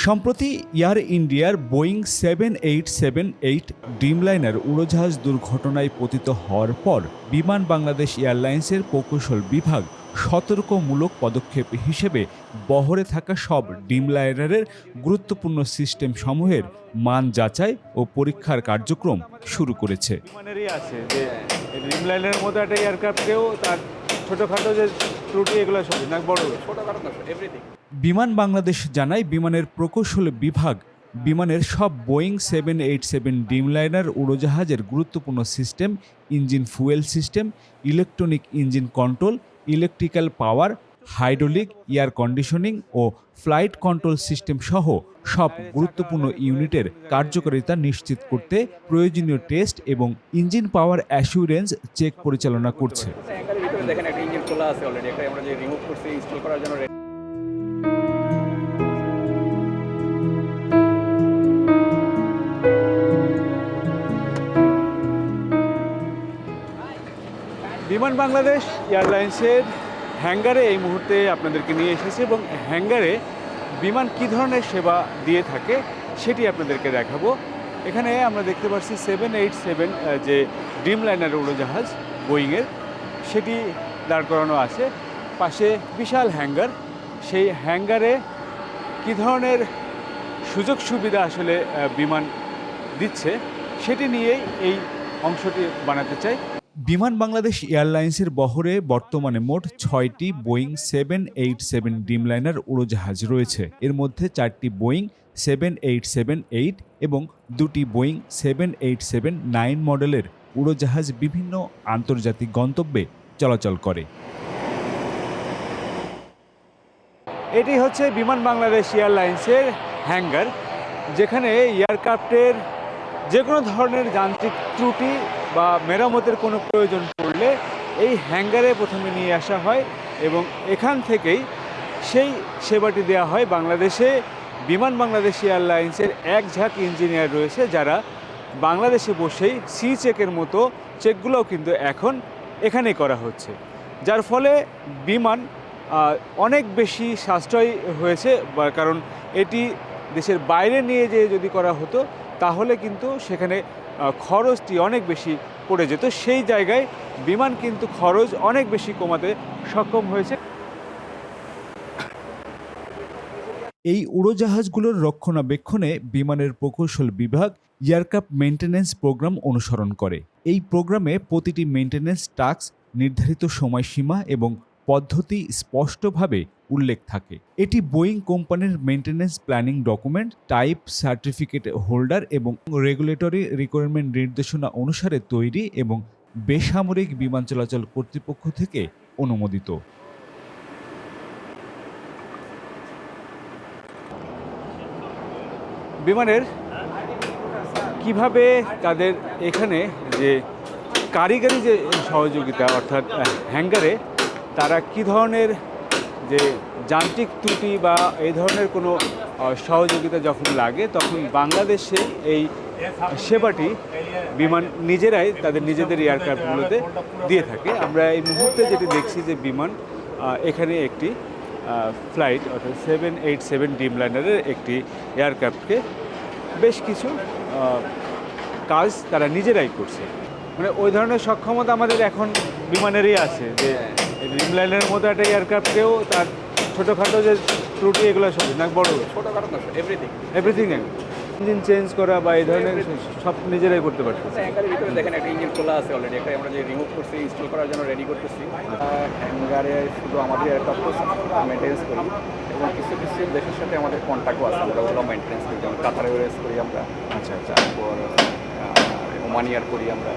সম্প্রতি এয়ার ইন্ডিয়ার Boeing seven eight seven eight Dreamliner উড়োজাহাজ দুর্ঘটনায় পতিত হওয়ার পর বিমান বাংলাদেশ এয়ারলাইন্সের প্রকৌশল বিভাগ সতর্কমূলক পদক্ষেপ হিসেবে বহরে থাকা সব ডিমলাইনারের গুরুত্বপূর্ণ সিস্টেম সমূহের মান যাচাই ও পরীক্ষার কার্যক্রম শুরু করেছে। আছে যে ড্রিমলাইনের মতো একটা এয়ারক্রাফটেও তার ছোটোখাটো যে এগুলো না বড় বিমান বাংলাদেশ জানায় বিমানের প্রকৌশল বিভাগ বিমানের সব Boeing seven eight seven Dreamliner উড়োজাহাজের গুরুত্বপূর্ণ system engine fuel system electronic engine control electrical power hydraulic air conditioning ও ফ্লাইট কন্ট্রোল সিস্টেম সহ সব গুরুত্বপূর্ণ ইউনিটের কার্যকারিতা নিশ্চিত করতে প্রয়োজনীয় টেস্ট এবং ইঞ্জিন পাওয়ার অ্যাসুরেন্স চেক পরিচালনা করছে। দেখেন খোলা আছে অলরেডি একটা আমরা যে রিমুভ করছি ইনস্টল করার জন্য। বিমান বাংলাদেশ এয়ারলাইন্সের হ্যাঙ্গারে এই মুহূর্তে আপনাদেরকে নিয়ে এসেছে এবং হ্যাঙ্গারে বিমান কী ধরনের সেবা দিয়ে থাকে সেটি আপনাদেরকে দেখাবো। এখানে আমরা দেখতে পাচ্ছি সেভেন এইট সেভেন যে ড্রিম লাইনার উড়োজাহাজ বোয়িংয়ের সেটি দাঁড় করানো আছে। পাশে বিশাল হ্যাঙ্গার। সেই হ্যাঙ্গারে কী ধরনের সুযোগ সুবিধা আসলে বিমান দিচ্ছে, সেটি নিয়েই এই অংশটি বানাতে চাই। বিমান বাংলাদেশ এয়ারলাইন্সের বহরে বর্তমানে মোট ছয়টি Boeing seven eight seven Dreamliner উড়োজাহাজ রয়েছে। এর মধ্যে চারটি Boeing seven eight seven eight এবং দুটি Boeing seven eight seven nine মডেলের উড়োজাহাজ বিভিন্ন আন্তর্জাতিক গন্তব্যে চলাচল করে। এটি হচ্ছে বিমান বাংলাদেশ এয়ারলাইন্সের হ্যাঙ্গার, যেখানে এয়ারক্রাফটের যে কোনো ধরনের যান্ত্রিক ত্রুটি বা মেরামতের কোনো প্রয়োজন পড়লে এই হ্যাঙ্গারে প্রথমে নিয়ে আসা হয় এবং এখান থেকেই সেই সেবাটি দেওয়া হয় বাংলাদেশে। বিমান বাংলাদেশ এয়ারলাইন্সের এক ঝাঁক ইঞ্জিনিয়ার রয়েছে যারা বাংলাদেশে বসেই সি চেকের মতো চেকগুলোও কিন্তু এখন এখানেই করা হচ্ছে, যার ফলে বিমান অনেক বেশি সাশ্রয় হয়েছে কারণ এটি দেশের বাইরে নিয়ে যেয়ে যদি করা হতো, তাহলে কিন্তু সেখানে খরচটি অনেক বেশি পড়ে যেত। সেই জায়গায় বিমান কিন্তু খরচ অনেক বেশি কমাতে সক্ষম হয়েছে। এই উড়োজাহাজগুলোর রক্ষণাবেক্ষণে বিমানের প্রকৌশল বিভাগ এয়ারক্রাফট মেইনটেন্যান্স প্রোগ্রাম অনুসরণ করে। এই প্রোগ্রামে প্রতিটি মেইনটেন্যান্স টাস্ক, নির্ধারিত সময়সীমা এবং পদ্ধতি স্পষ্টভাবে উল্লেখ থাকে। এটি বোয়িং কোম্পানির maintenance planning document, type certificate holder এবং রেগুলেটরি রিকোয়ারমেন্ট নির্দেশনা অনুসারে তৈরি এবং বেসামরিক বিমান চলাচল কর্তৃপক্ষ থেকে অনুমোদিত। বিমানের কীভাবে তাদের এখানে যে কারিগরি যে সহযোগিতা, অর্থাৎ হ্যাঙ্গারে, তারা কি ধরনের যে যান্ত্রিক ত্রুটি বা এই ধরনের কোনো সহযোগিতা যখন লাগে, তখন বাংলাদেশে এই সেবাটি বিমান নিজেরাই তাদের নিজেদের এয়ারক্রাফটগুলোতে দিয়ে থাকে। আমরা এই মুহূর্তে যেটি দেখছি যে বিমান এখানে একটি ফ্লাইট অর্থাৎ সেভেন এইট সেভেন ডিম লাইনারের একটি এয়ারক্রাফটকে বেশ কিছু কাজ তারা নিজেরাই করছে। মানে ওই ধরনের সক্ষমতা আমাদের এখন বিমানেরই আছে যে ড্রিমলাইনের মতো একটা এয়ারক্রাফটকেও তার ছোটোখাটো যে ত্রুটি এগুলো সব না বড় ছোটোখাটো এভরিথিং এভরিথিং ইঞ্জিন চেঞ্জ করা বা এই ধরনের সব নিজেরাই করতে পারতেছে। অ্যাঙ্কারের ভিতরে দেখেন একটা ইঞ্জিন খোলা আছে অলরেডি একটা আমরা যে রিমুভ করছি ইনস্টল করার জন্য রেডি করতেছি। হ্যাঙ্গারে শুধু আমাদের এয়ারক্রাফট মেনটেন্স করি এবং কিছু কিছু দেশের সাথে আমাদের কন্ট্যাক্টও আছে আমরা ওগুলো মেনটেন্স করি। যেমন কাতার এয়ারওয়েজ করি আমরা আচ্ছা আচ্ছা। তারপর ওমান ইয়ার করি আমরা।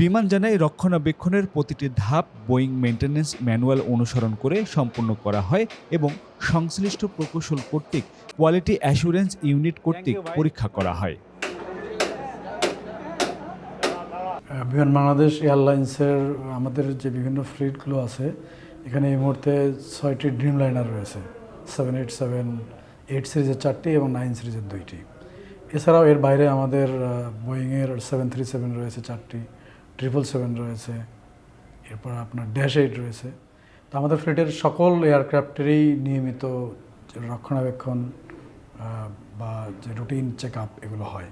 বিমান জানায় রক্ষণাবেক্ষণের প্রতিটি ধাপ বোয়িং মেইনটেন্যান্স ম্যানুয়াল অনুসরণ করে সম্পন্ন করা হয় এবং সংশ্লিষ্ট প্রকৌশল কর্তৃক কোয়ালিটি অ্যাসুরেন্স ইউনিট কর্তৃক পরীক্ষা করা হয়। বিমান বাংলাদেশ এয়ারলাইন্সের আমাদের যে বিভিন্ন ফ্লিটগুলো আছে এখানে এই মুহূর্তে ছয়টি ড্রিম লাইনার রয়েছে সেভেন এইট সেভেন এইট সিরিজের চারটি এবং নাইন সিরিজের দুইটি। এছাড়াও এর বাইরে আমাদের বোয়িংয়ের সেভেন থ্রি সেভেন রয়েছে চারটি ট্রিপল সেভেন রয়েছে এরপর আপনার ড্যাশ এইট রয়েছে। তো আমাদের ফ্লিটের সকল এয়ারক্রাফটেরই নিয়মিত রক্ষণাবেক্ষণ বা যে রুটিন চেক আপ এগুলো হয়।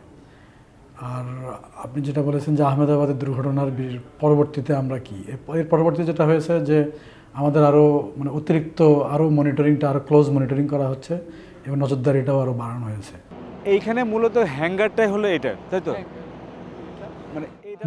আর আপনি যেটা বলেছেন যে আহমেদাবাদের দুর্ঘটনার পরবর্তীতে আমরা কি? এর- পরবর্তী পরবর্তীতে যেটা হয়েছে যে আমাদের আরও মানে অতিরিক্ত আরও মনিটরিংটা আরও ক্লোজ মনিটরিং করা হচ্ছে এবং নজরদারিটাও আরও বাড়ানো হয়েছে। এইখানে মূলত হ্যাঙ্গারটাই হলো এটা তাই তো?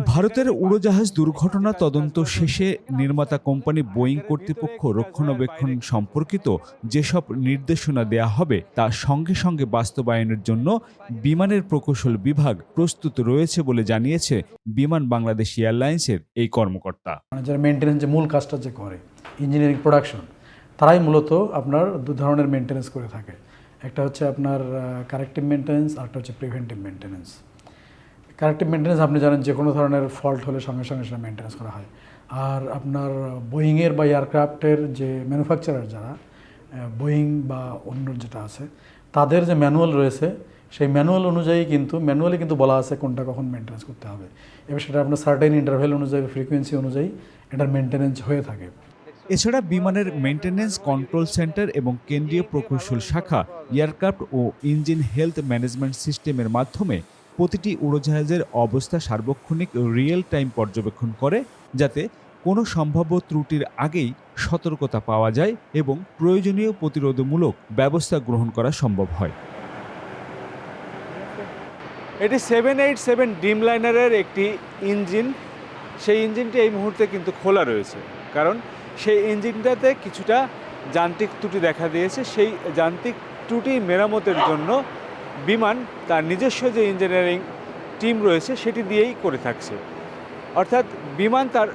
ভারতের উড়োজাহাজ দুর্ঘটনা তদন্ত শেষে নির্মাতা কোম্পানি বোয়িং কর্তৃপক্ষ রক্ষণাবেক্ষণ সম্পর্কিত যেসব নির্দেশনা দেয়া হবে তা সঙ্গে সঙ্গে বাস্তবায়নের জন্য বিমানের প্রকৌশল বিভাগ প্রস্তুত রয়েছে বলে জানিয়েছে বিমান বাংলাদেশ এয়ারলাইন্সের এই কর্মকর্তা। যারা যে মূল কাজটা যে করে ইঞ্জিনিয়ারিং প্রোডাকশন তারাই মূলত আপনার দু ধরনের মেনটেন্যান্স করে থাকে। একটা হচ্ছে আপনার কারেক্টিভ মেনটেন্যান্স আর একটা হচ্ছে প্রিভেন্টিভ মেনটেন্যান্স কারেক্টিভ মেনটেন্যান্স আপনি জানেন যে কোনো ধরনের ফল্ট হলে সঙ্গে সঙ্গে সেটা মেনটেন্স করা হয়। আর আপনার বোয়িংয়ের বা এয়ারক্রাফটের যে ম্যানুফ্যাকচারার যারা বোয়িং বা অন্য যেটা আছে, তাদের যে ম্যানুয়াল রয়েছে, সেই ম্যানুয়াল অনুযায়ী কিন্তু ম্যানুয়ালি কিন্তু বলা আছে কোনটা কখন মেনটেন্স করতে হবে। এবার সেটা আপনার সার্টেন ইন্টারভেল অনুযায়ী ফ্রিকোয়েন্সি অনুযায়ী এটার মেনটেন্যান্স হয়ে থাকে। এছাড়া বিমানের মেইনটেনেন্স কন্ট্রোল সেন্টার এবং কেন্দ্রীয় প্রকৌশল শাখা এয়ারক্রাফট ও ইঞ্জিন হেলথ ম্যানেজমেন্ট সিস্টেমের মাধ্যমে প্রতিটি উড়োজাহাজের অবস্থা সার্বক্ষণিক রিয়েল টাইম পর্যবেক্ষণ করে যাতে কোনো সম্ভাব্য ত্রুটির আগেই সতর্কতা পাওয়া যায় এবং প্রয়োজনীয় প্রতিরোধমূলক ব্যবস্থা গ্রহণ করা সম্ভব হয়। এটি সেভেন এইট সেভেন ডিম লাইনারের একটি ইঞ্জিন সেই ইঞ্জিনটি এই মুহূর্তে কিন্তু খোলা রয়েছে। কারণ সেই ইঞ্জিনটাতে কিছুটা যান্ত্রিক ত্রুটি দেখা দিয়েছে। সেই যান্ত্রিক ত্রুটি মেরামতের জন্য বিমান তার নিজস্ব যে ইঞ্জিনিয়ারিং টিম রয়েছে সেটি দিয়েই করে থাকছে। অর্থাৎ বিমান তার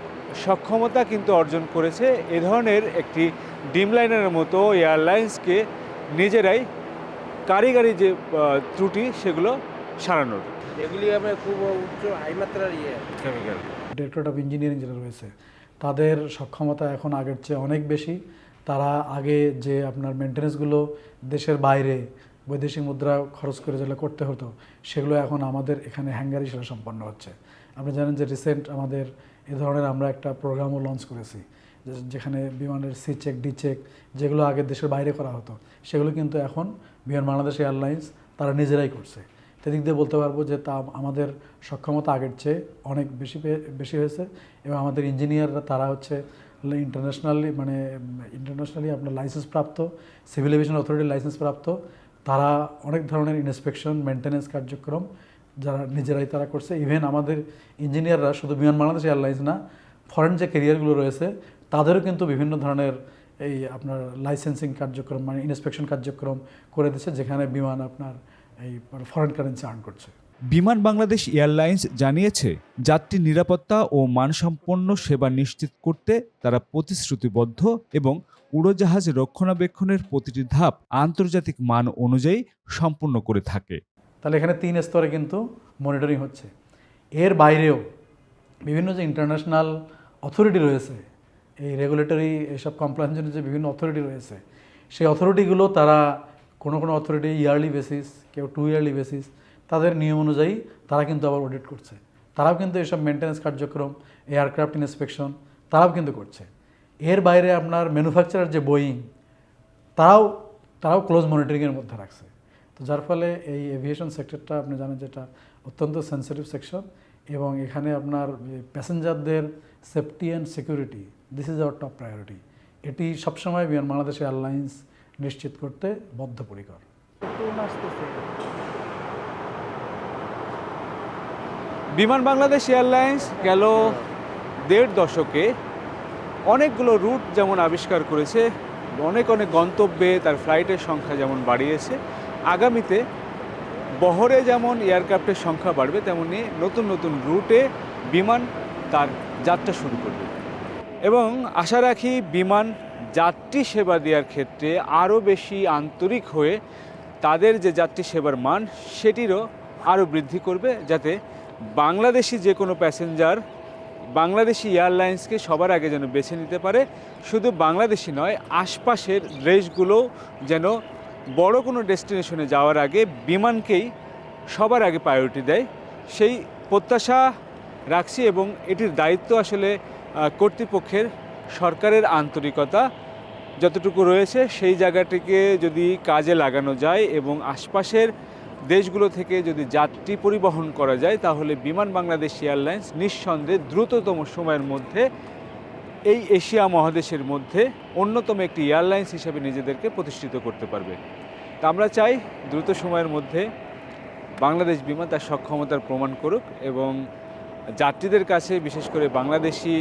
সক্ষমতা কিন্তু অর্জন করেছে। এ ধরনের একটি ডিম লাইনারের মতো এয়ারলাইন্সকে নিজেরাই কারিগরি যে ত্রুটি সেগুলো সারানোর। এগুলি আমরা খুব উচ্চ হাই মাত্রার ইয়ে। কেমিক্যাল ডিরেক্টরেট অফ ইঞ্জিনিয়ারিং যেটা রয়েছে তাদের সক্ষমতা এখন আগের চেয়ে অনেক বেশি। তারা আগে যে আপনার মেনটেন্যান্সগুলো দেশের বাইরে বৈদেশিক মুদ্রা খরচ করে যেগুলো করতে হতো, সেগুলো এখন আমাদের এখানে হ্যাঙ্গারি সেটা সম্পন্ন হচ্ছে। আপনি জানেন যে রিসেন্ট আমাদের এ ধরনের আমরা একটা প্রোগ্রামও লঞ্চ করেছি যেখানে বিমানের সি চেক ডি চেক যেগুলো আগে দেশের বাইরে করা হতো, সেগুলো কিন্তু এখন বিমান, বাংলাদেশ এয়ারলাইন্স তারা নিজেরাই করছে। সেদিক দিয়ে বলতে পারব যে তা আমাদের সক্ষমতা আগের চেয়ে অনেক বেশি বেশি হয়েছে এবং আমাদের ইঞ্জিনিয়াররা তারা হচ্ছে ইন্টারন্যাশনালি মানে ইন্টারন্যাশনালি আপনার লাইসেন্স প্রাপ্ত সিভিল এভিয়েশন অথরিটির লাইসেন্স প্রাপ্ত তারা অনেক ধরনের ইন্সপেকশন মেনটেন্যান্স কার্যক্রম যারা নিজেরাই তারা করছে। ইভেন আমাদের ইঞ্জিনিয়াররা শুধু বিমান বাংলাদেশ এয়ারলাইন্স না ফরেন যে কেরিয়ারগুলো রয়েছে, তাদেরও কিন্তু বিভিন্ন ধরনের এই আপনার লাইসেন্সিং কার্যক্রম মানে ইন্সপেকশন কার্যক্রম করে দিচ্ছে, যেখানে বিমান আপনার এই ফরেন কারেন্সি আর্ন করছে। বিমান বাংলাদেশ এয়ারলাইন্স জানিয়েছে, যাত্রী নিরাপত্তা ও মানসম্পন্ন সেবা নিশ্চিত করতে তারা প্রতিশ্রুতিবদ্ধ এবং উড়োজাহাজ রক্ষণাবেক্ষণের প্রতিটি ধাপ আন্তর্জাতিক মান অনুযায়ী সম্পূর্ণ করে থাকে। তাহলে এখানে তিন স্তরে কিন্তু মনিটরিং হচ্ছে। এর বাইরেও বিভিন্ন যে ইন্টারন্যাশনাল অথরিটি রয়েছে, এই রেগুলেটরি এসব কমপ্লায়েন্সের যে বিভিন্ন অথরিটি রয়েছে, সেই অথরিটিগুলো তারা কোনো কোনো অথরিটি ইয়ারলি বেসিস কেউ টু ইয়ারলি বেসিস তাদের নিয়ম অনুযায়ী তারা কিন্তু আবার অডিট করছে। তারাও কিন্তু এসব মেনটেন্যান্স কার্যক্রম এয়ারক্রাফট ইন্সপেকশন তারাও কিন্তু করছে। এর বাইরে আপনার ম্যানুফ্যাকচারার যে বোয়িং তারাও তারাও ক্লোজ মনিটরিংয়ের মধ্যে রাখছে। তো যার ফলে এই এভিয়েশন সেক্টরটা আপনি জানেন যেটা অত্যন্ত সেন্সিটিভ সেকশন এবং এখানে আপনার প্যাসেঞ্জারদের safety and security this is our top priority এটি সবসময় বিমান বাংলাদেশ এয়ারলাইন্স নিশ্চিত করতে বদ্ধপরিকর। বিমান বাংলাদেশ এয়ারলাইন্স গেল দেড় দশকে। অনেকগুলো রুট যেমন আবিষ্কার করেছে, অনেক অনেক গন্তব্যে তার ফ্লাইটের সংখ্যা যেমন বাড়িয়েছে, আগামীতে বহরে যেমন এয়ারক্রাফটের সংখ্যা বাড়বে, তেমনি নতুন নতুন রুটে বিমান তার যাত্রা শুরু করবে। এবং আশা রাখি বিমান যাত্রী সেবা দেওয়ার ক্ষেত্রে আরও বেশি আন্তরিক হয়ে তাদের যে যাত্রী সেবার মান, সেটিরও আরও বৃদ্ধি করবে, যাতে বাংলাদেশি যে কোনো প্যাসেঞ্জার বাংলাদেশি এয়ারলাইন্সকে সবার আগে যেন বেছে নিতে পারে, শুধু বাংলাদেশি নয়, আশপাশের দেশগুলো যেন বড় কোনো ডেস্টিনেশনে যাওয়ার আগে বিমানকেই সবার আগে প্রায়োরিটি দেয়। সেই প্রত্যাশা রাখছি এবং এটির দায়িত্ব আসলে কর্তৃপক্ষের সরকারের আন্তরিকতা যতটুকু রয়েছে, সেই জায়গাটিকে যদি কাজে লাগানো যায় এবং আশপাশের দেশগুলো থেকে যদি যাত্রী পরিবহন করা যায়, তাহলে বিমান বাংলাদেশ এয়ারলাইন্স নিঃসন্দেহে দ্রুততম সময়ের মধ্যে এই এশিয়া মহাদেশের মধ্যে অন্যতম একটি এয়ারলাইন্স হিসেবে নিজেদেরকে প্রতিষ্ঠিত করতে পারবে। তা আমরা চাই দ্রুত সময়ের মধ্যে বাংলাদেশ বিমান তার সক্ষমতার প্রমাণ করুক এবং যাত্রীদের কাছে, বিশেষ করে বাংলাদেশি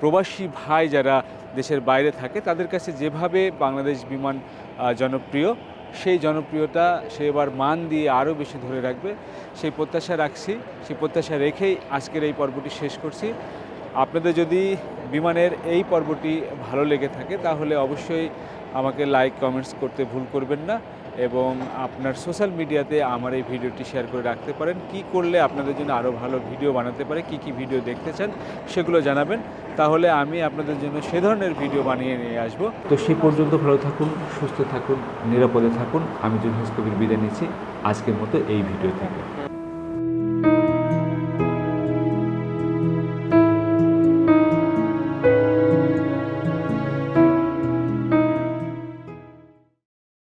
প্রবাসী ভাই যারা দেশের বাইরে থাকে, তাদের কাছে যেভাবে বাংলাদেশ বিমান জনপ্রিয় সেই জনপ্রিয়তা সে এবার মান দিয়ে আরও বেশি ধরে রাখবে। সেই প্রত্যাশা রাখছি। সেই প্রত্যাশা রেখেই আজকের এই পর্বটি শেষ করছি। আপনাদের যদি বিমানের এই পর্বটি ভালো লেগে থাকে, তাহলে অবশ্যই আমাকে লাইক কমেন্টস করতে ভুল করবেন না। এবং আপনার সোশ্যাল মিডিয়াতে আমার এই ভিডিওটি শেয়ার করে রাখতে পারেন। কি করলে আপনাদের জন্য আরও ভালো ভিডিও বানাতে পারে, কি কি ভিডিও দেখতে চান, সেগুলো জানাবেন। তাহলে আমি আপনাদের জন্য সে ধরনের ভিডিও বানিয়ে নিয়ে আসব। তো সে পর্যন্ত ভালো থাকুন, সুস্থ থাকুন, নিরাপদে থাকুন। আমি জুন কবির বিদায় নিচ্ছি আজকের মতো এই ভিডিও থেকে।